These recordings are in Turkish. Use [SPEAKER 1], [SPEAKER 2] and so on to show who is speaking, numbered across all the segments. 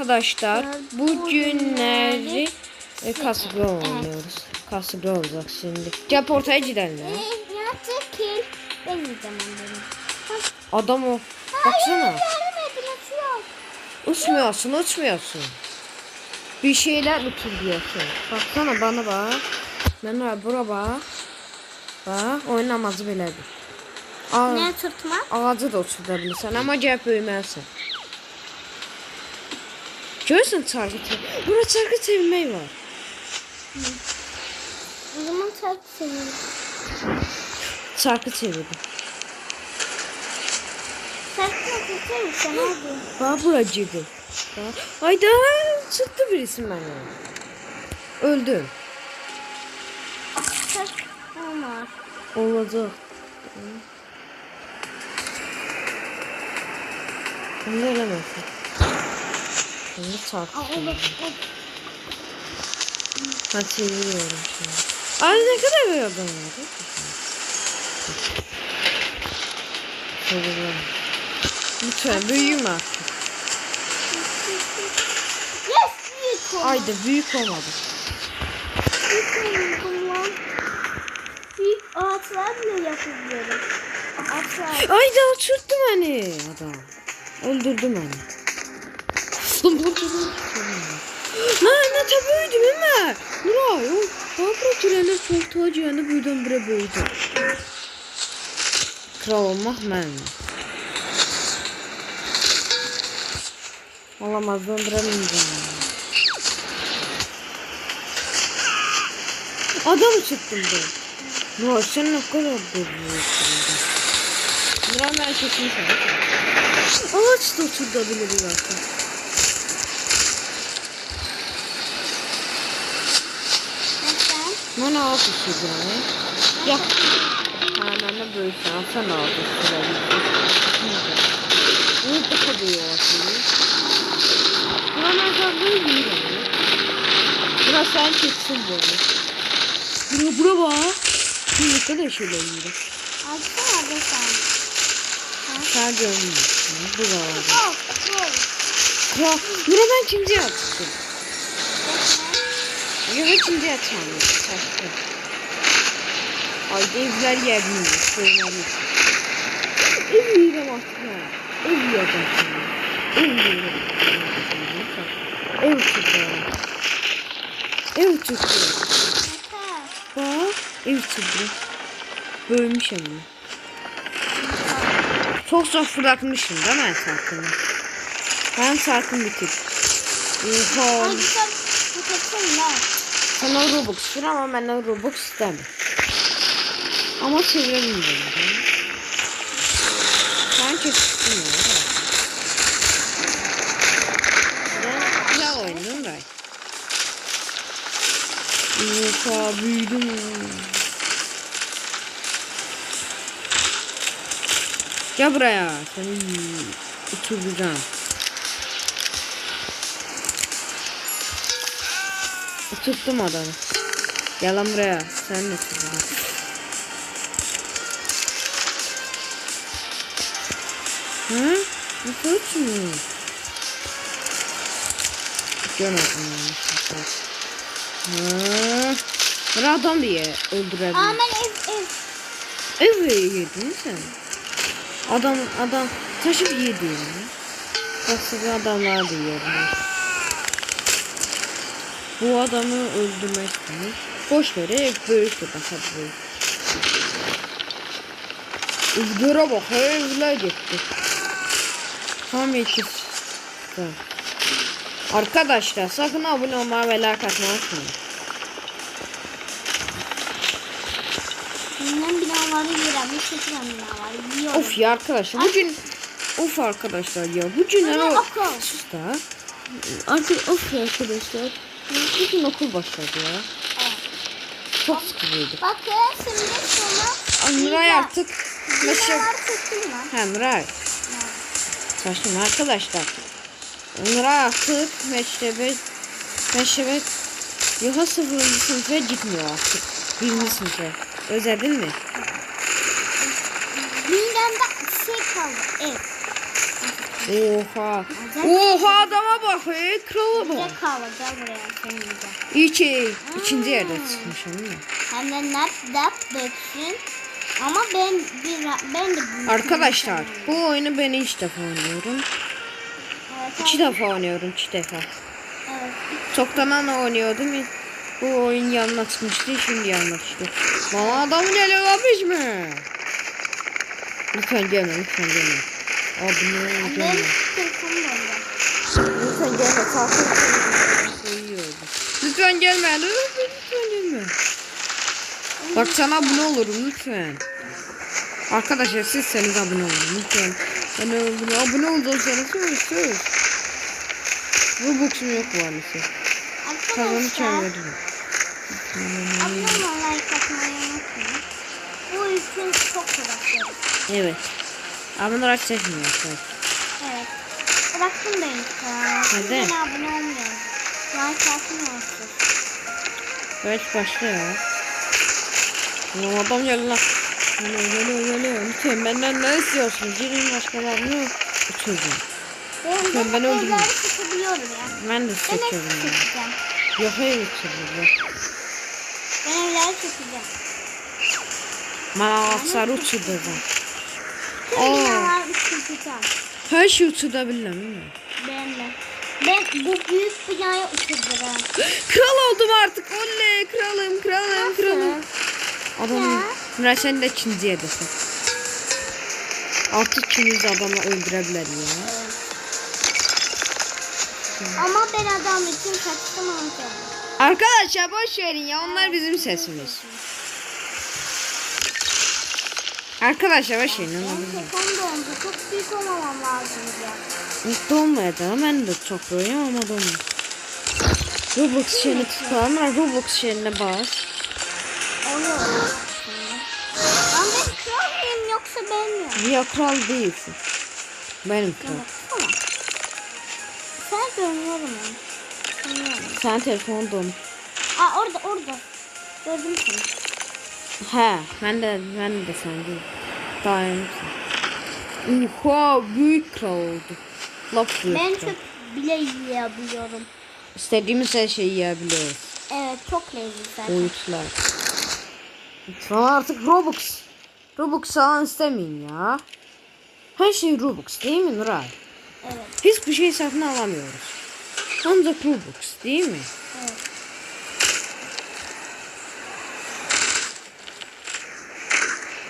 [SPEAKER 1] Arkadaşlar bugünleri e, kasıbı oynuyoruz. Kasıbı olacak şimdi. Gel ortaya gidelim ya.
[SPEAKER 2] Onları.
[SPEAKER 1] Adam o. Baksana. Uçmuyorsun uçmuyorsun. Bir şeyler uçuruyorsun. Baksana bana bak. Ben var bura bak. Bak oynamazı belədir. Aa,
[SPEAKER 2] Ne tutma?
[SPEAKER 1] ağacı da uçurabilirsən ama gəl böyüməlisən. Görürsən çarkı çev- Bura çarkı çevirmək var.
[SPEAKER 2] O zaman çok seviyorum.
[SPEAKER 1] Çarkı çevirdim.
[SPEAKER 2] Saçma tutar mısın abi?
[SPEAKER 1] Bak bura girdi. Bak. Ayda çıktı birisi bana. Öldüm.
[SPEAKER 2] Olmaz.
[SPEAKER 1] Olacak. Bunu elemezsin. Bunu
[SPEAKER 2] olur.
[SPEAKER 1] Ha çeviriyorum şimdi. Ay ne kadar bir adam var. Çeviriyorum. Lütfen büyüyüm artık.
[SPEAKER 2] Yes, büyük oldu.
[SPEAKER 1] Ayda büyük olmadı.
[SPEAKER 2] Büyük lan. Büyük ağaçlar bile yapabiliyorum. Ağaçlar.
[SPEAKER 1] Ayda uçurttu beni adam. Öldürdü beni. Lan bu çocuğu Lan ne tabi öldüm ama. Nuray o. Bak bu trene çok tacı yani birden büyüdü. Kral olmak ben. Olamaz döndüremeyeceğim. Adam çıktım ben. Nuray sen ne kadar dövüyorsun. Nuray ben kesin sen. Ağaç da oturtabilir zaten.
[SPEAKER 2] Neden?
[SPEAKER 1] Bana ağaç oturtabilir. Ya. Ha ben de böyle sen sen ağaç oturtabilir. Bu daha büyük ağaç. Buna ben sen böyle büyük Buna sen çeksin böyle. Bura bura bak. Bu ne kadar şeyler yürü.
[SPEAKER 2] Açsana da sen.
[SPEAKER 1] Sen görmüyorsun. Bu da ağaç.
[SPEAKER 2] Oh, oh.
[SPEAKER 1] Ya Nura ben ikinci attım. Ya ikinci atamadım. Saçtım. Ay evler yerliyim. Söylemeliyim. Ev yiyeceğim aslında. Ev şimdi. Ev yiyeceğim. Ev çıktı. Ev çıktı. Bak ev çıktı. Bölmüşüm bunu. Çok zor fırlatmışım değil mi sarkını? Ben sarkın bitir. Oha.
[SPEAKER 2] Hadi sen bu kaçın lan.
[SPEAKER 1] Sana Robux ver ama benden Robux isteme. Ama çeviremeyeceğim. Ben kestim ya. Ben güzel oynadın da. Oha büyüdüm. Gel buraya. Seni uçuracağım. Tuttum adamı. Gel lan buraya. Sen de tutacaksın. Hı? Nasıl uçmuyor? Görmedim yani. Hı? Adam diye öldürebilir.
[SPEAKER 2] Ben ev ev.
[SPEAKER 1] Evet yedin sen. Adam adam taşıp yedi. Başka adamlar da yerler. Bu adamı öldürmek mi? Boş ver ev büyüktü daha büyük. Ivdıra bak evler gitti. Tam yetişti. Arkadaşlar sakın abone olmayı ve like atmayı unutmayın.
[SPEAKER 2] Binaları. Bir şekilde binaları.
[SPEAKER 1] Of ya arkadaşlar bugün of arkadaşlar ya bugün o
[SPEAKER 2] okul.
[SPEAKER 1] sus da artık of ya arkadaşlar bugün okul başladı ya. Çok sıkıcıydı
[SPEAKER 2] Bakın şimdi şunu
[SPEAKER 1] Nuray artık
[SPEAKER 2] binalar tuttum lan.
[SPEAKER 1] ha Nuray saçma arkadaşlar. Nuray artık meşrebe meşrebe Yoha sıfırıncı sınıfa gitmiyor artık. Birinci sınıfa özledin mi?
[SPEAKER 2] Gündemde şey kaldı ev.
[SPEAKER 1] Oha. Oha adama bak he krala
[SPEAKER 2] Gel
[SPEAKER 1] bak.
[SPEAKER 2] kahve gel buraya senin.
[SPEAKER 1] İyi ki ikinci yerde mi?
[SPEAKER 2] Hem de nap nap döksün. Ama ben bir ben de
[SPEAKER 1] Arkadaşlar bu oyunu ben ilk defa oynuyorum.
[SPEAKER 2] Evet,
[SPEAKER 1] İki defa oynuyorum iki defa.
[SPEAKER 2] evet.
[SPEAKER 1] Çoktan oynuyordum. Bu oyun yanına çıkmıştı şimdi yanına çıktı. Bana adam geliyor mi? Lütfen gelme lütfen gelme. Abi ne
[SPEAKER 2] Ben orada.
[SPEAKER 1] Lütfen gelme koyuyordu. Lütfen gelme lütfen, gelme. Bak sana abone olurum lütfen. Arkadaşlar siz seniz abone olun lütfen. Ben abone, abone olursanız söz söz. Robux'um yok maalesef. Kazanı çevirdim.
[SPEAKER 2] abone like atmayı unutmayın. Bu için çok uğraşıyoruz.
[SPEAKER 1] Evet. Abone olarak çekmiyor arkadaşlar.
[SPEAKER 2] Evet. Bıraktım da insan.
[SPEAKER 1] Hadi.
[SPEAKER 2] Yine abone olmuyorum. Like atmıyorsun.
[SPEAKER 1] Evet başlıyor. Ulan adam geldi lan. Geliyor geliyor geliyor. Lütfen benden ne istiyorsunuz? Girin başkalarını uçuracağım.
[SPEAKER 2] Ben,
[SPEAKER 1] Ben- ben
[SPEAKER 2] evleri sıkabiliyorum ya.
[SPEAKER 1] Ben de
[SPEAKER 2] Ben
[SPEAKER 1] ya.
[SPEAKER 2] çekeceğim.
[SPEAKER 1] Yok hayır uçuracağım.
[SPEAKER 2] Ben evleri çekeceğim.
[SPEAKER 1] Bana atlar uçuracağım. Aa. Her şey uçurabilirim değil mi?
[SPEAKER 2] Ben de. Ben bu büyük binayı uçuracağım.
[SPEAKER 1] Kral oldum artık. Oley kralım kralım kralım. Adam
[SPEAKER 2] Ya.
[SPEAKER 1] Murat sen de ikinci yerdesin. Artık ikimiz de adamı öldürebilir ya.
[SPEAKER 2] Ama ben adam için kaçtım amca.
[SPEAKER 1] Arkadaşlar boş verin ya onlar bizim sesimiz. Arkadaşlar verin onlar
[SPEAKER 2] Benim telefon dondu. Çok büyük olmamam lazım ya.
[SPEAKER 1] Mutlu olmayacağım ben de çok böyle ama dolmuyor. Roblox şeyini tutalım Roblox şeyine bas.
[SPEAKER 2] Oluyor. Ben ben kral mıyım yoksa ben miyim?
[SPEAKER 1] Ya kral değilsin. Benim kral.
[SPEAKER 2] Tamam. Sen görünüyorum ben.
[SPEAKER 1] Sen telefon don.
[SPEAKER 2] Aa orada orada. Gördüm seni.
[SPEAKER 1] He ben de ben de sen değil. Yenisin. Oha büyük kral oldu. Laf büyük
[SPEAKER 2] Ben
[SPEAKER 1] kral.
[SPEAKER 2] çok bile yiyebiliyorum.
[SPEAKER 1] İstediğimiz her şeyi yiyebiliyoruz.
[SPEAKER 2] Evet çok lezzetli zaten.
[SPEAKER 1] Lütfen artık Robux. Robux falan istemeyin ya. Her şey Robux değil mi Nuray?
[SPEAKER 2] Evet.
[SPEAKER 1] Hiçbir şey satın alamıyoruz. Ancak Robux değil mi?
[SPEAKER 2] evet.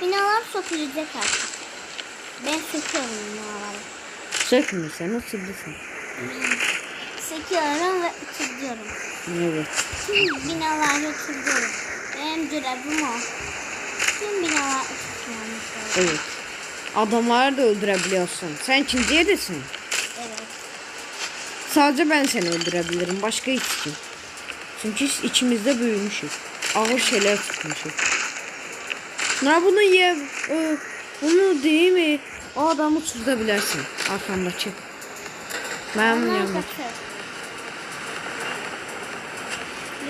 [SPEAKER 2] Binalar sökülecek artık. Ben söküyorum binaları.
[SPEAKER 1] Sökmüyorsan uçurdusun.
[SPEAKER 2] Söküyorum ve uçuruyorum.
[SPEAKER 1] Evet.
[SPEAKER 2] Tüm binaları uçuruyorum. Benim görevim o. Tüm binalar lazım.
[SPEAKER 1] Evet. Adamları da öldürebiliyorsun. Sen ikinci yerdesin.
[SPEAKER 2] Evet.
[SPEAKER 1] Sadece ben seni öldürebilirim. Başka hiç kim. Çünkü içimizde büyümüşüz. Ağır şeyler tutmuşuz. Ne bunu ye. e, Bunu değil mi? O adamı tutabilirsin. Arkamdaki. Ben
[SPEAKER 2] Onlar
[SPEAKER 1] yanımda.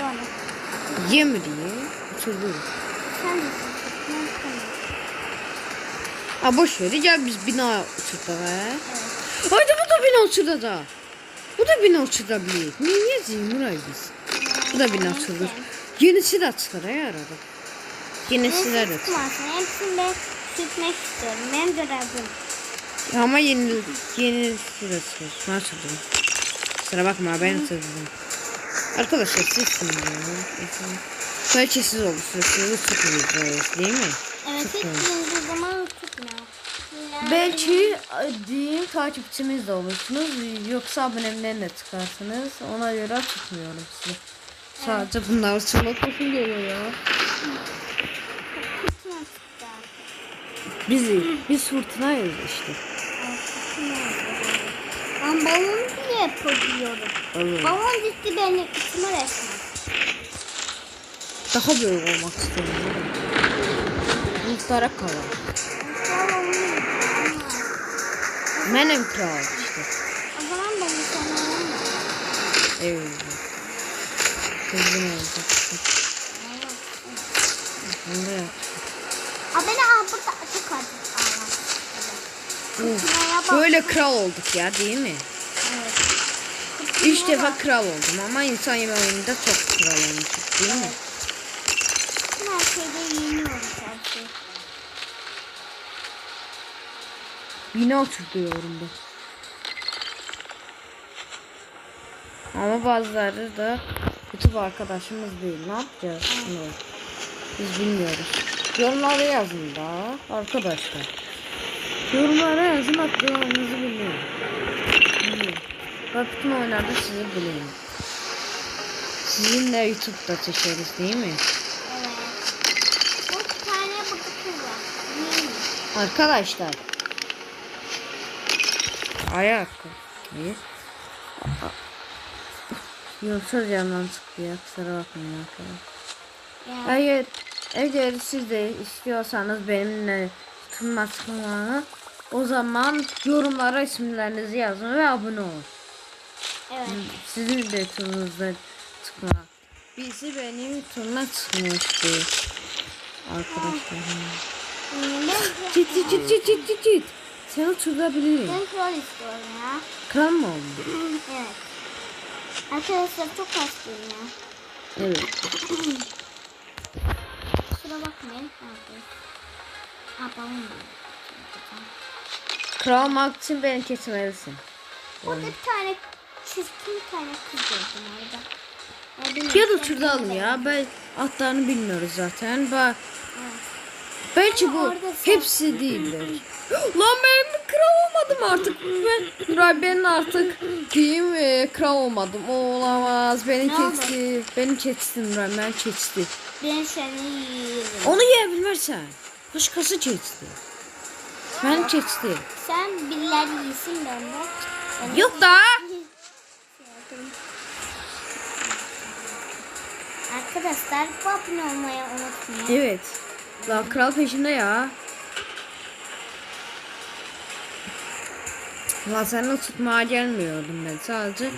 [SPEAKER 2] Yani.
[SPEAKER 1] Yem diye. Uçurdum.
[SPEAKER 2] Sen de sökür. Ben sana.
[SPEAKER 1] Ha boş ver. Gel biz bina uçurdu he.
[SPEAKER 2] Evet.
[SPEAKER 1] Haydi bu da bina uçurdu da. Bu da bina uçurabilir. Niye zimray biz? Bu da bina uçurdu. Yenisi de çıkar he arada. Yenisi de de.
[SPEAKER 2] Tutmasın. Hepsini ben sütmek istiyorum. Benim görevim.
[SPEAKER 1] Ama yeni yeni sırası ben sırdım. Sıra bakma ben sırdım. Arkadaşlar siz sırdım. Belki siz olursunuz. Siz de sıkılıyorsunuz değil mi?
[SPEAKER 2] Evet hiç birinci zaman tutmuyor.
[SPEAKER 1] Belki e, diyeyim takipçimiz de olursunuz. Yoksa abonemden de çıkarsınız. Ona göre tutmuyorum sizi. Sadece bunlar çok hoşum geliyor ya. Bizi, biz fırtınayız işte.
[SPEAKER 2] Ben balon bile yapabiliyorum.
[SPEAKER 1] Evet.
[SPEAKER 2] Balon ciddi benim içime resmen.
[SPEAKER 1] Daha büyük olmak istiyorum. Bulutlara kalan. Benim kral işte.
[SPEAKER 2] O zaman ben alamam.
[SPEAKER 1] Evet. Kızım olacak. Bunu da yap.
[SPEAKER 2] Beni al burada açık artık. Bak.
[SPEAKER 1] Böyle kral olduk ya değil mi?
[SPEAKER 2] Evet.
[SPEAKER 1] Üç defa kral oldum ama insan yeme oyununda çok kral olmuşum değil mi?
[SPEAKER 2] Her şeyde yeniyoruz her şey.
[SPEAKER 1] Yine oturtuyorum ben. Ama bazıları da YouTube arkadaşımız değil. Ne yapacağız? Bunu? Biz bilmiyoruz. Yorumlara yazın da arkadaşlar. Yorumlara yazın atlarınızı biliyorum. Biliyorum. Bak bütün oyunlarda sizi biliyorum. Sizinle YouTube'da çekeriz değil mi?
[SPEAKER 2] Evet. Tane var.
[SPEAKER 1] Arkadaşlar. Ayak. Hayır. Yoksa candan sıkıyor. Kusura bakmayın arkadaşlar.
[SPEAKER 2] Ya,
[SPEAKER 1] Eğer, eğer siz de istiyorsanız benimle tutulma sıkılmanı o zaman yorumlara isimlerinizi yazın ve abone olun.
[SPEAKER 2] evet.
[SPEAKER 1] Sizin de turunuzda çıkma. Birisi benim turuna çıkmıştı. Arkadaşlar.
[SPEAKER 2] Ben,
[SPEAKER 1] Çit çit çit çit çit çit çit. Seni turabilirim.
[SPEAKER 2] ben kral istiyorum ya.
[SPEAKER 1] Kral mı oldu?
[SPEAKER 2] Evet. Arkadaşlar çok hastayım ya.
[SPEAKER 1] Evet.
[SPEAKER 2] Kusura bakmayın. Abi. Yapalım mı?
[SPEAKER 1] Kral olmak için beni kesmelisin.
[SPEAKER 2] Burada bir tane çirkin bir tane kız gördüm orada. Ya,
[SPEAKER 1] da
[SPEAKER 2] de-
[SPEAKER 1] ya. Ben atlarını bilmiyoruz zaten. Bak
[SPEAKER 2] Evet.
[SPEAKER 1] belki bu
[SPEAKER 2] Ama orada sen-
[SPEAKER 1] hepsi değildir. Lan ben kral olmadım artık. Ben ben artık değil mi? Kral olmadım. O olamaz. Beni
[SPEAKER 2] Ne oldu?
[SPEAKER 1] kesti. Beni kesti Nuray. Ben kesti.
[SPEAKER 2] Ben seni yiyelim.
[SPEAKER 1] Onu yiyebilirsen. Başkası kesti. Ben kesti.
[SPEAKER 2] Sen birileri yesin ben. Ben
[SPEAKER 1] Yok da.
[SPEAKER 2] Arkadaşlar bu abone olmayı unutmayın.
[SPEAKER 1] Evet. Lan kral peşimde ya. Seninle tutmaya gelmiyordum ben sadece.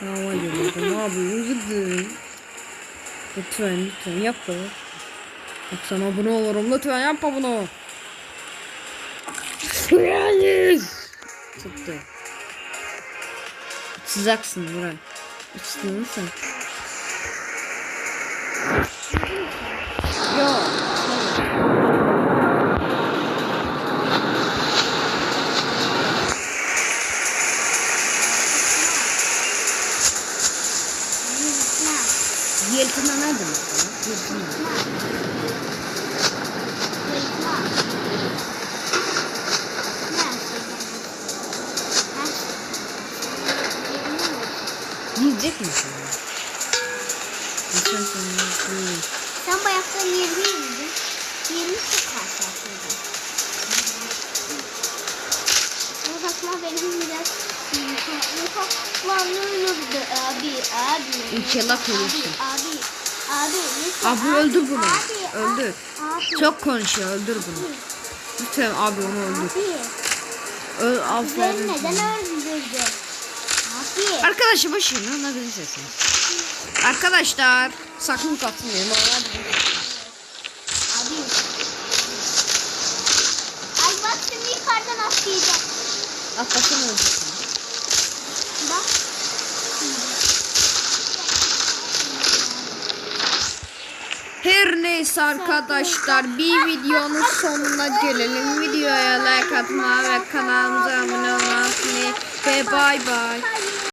[SPEAKER 1] Hava geliyordum abi üzüldüm. Lütfen lütfen yapma. Bak sana abone olurum lütfen yapma bunu. Hayır. Tuttu. Sıcaksın Burak. Mi sen? Yok. Ne demek.
[SPEAKER 2] Ne
[SPEAKER 1] Yiyecek misin? Lütfen sen yiyin.
[SPEAKER 2] Sen bayakta 20 yedin. 20 çok karşılaştırdın. Ama bakma benim biraz kullanılırdı abi abi.
[SPEAKER 1] İnşallah ölürsün.
[SPEAKER 2] Abi abi lütfen
[SPEAKER 1] Abi öldür bunu.
[SPEAKER 2] Abi,
[SPEAKER 1] Öldür.
[SPEAKER 2] Abi.
[SPEAKER 1] Çok konuşuyor öldür bunu. Lütfen abi onu öldür.
[SPEAKER 2] Abi.
[SPEAKER 1] Öl aferin.
[SPEAKER 2] neden öldürdü? Abi.
[SPEAKER 1] Arkadaşlar başlayın lan hadi sesini. Arkadaşlar sakın. Vallahi
[SPEAKER 2] Abi. Ay bak şimdi yukarıdan atlayacak.
[SPEAKER 1] Atlasın öldürsün.
[SPEAKER 2] Bak.
[SPEAKER 1] Her neyse arkadaşlar bir videonun sonuna gelelim. Videoya like atmayı ve kanalımıza abone olmayı ve bay bay.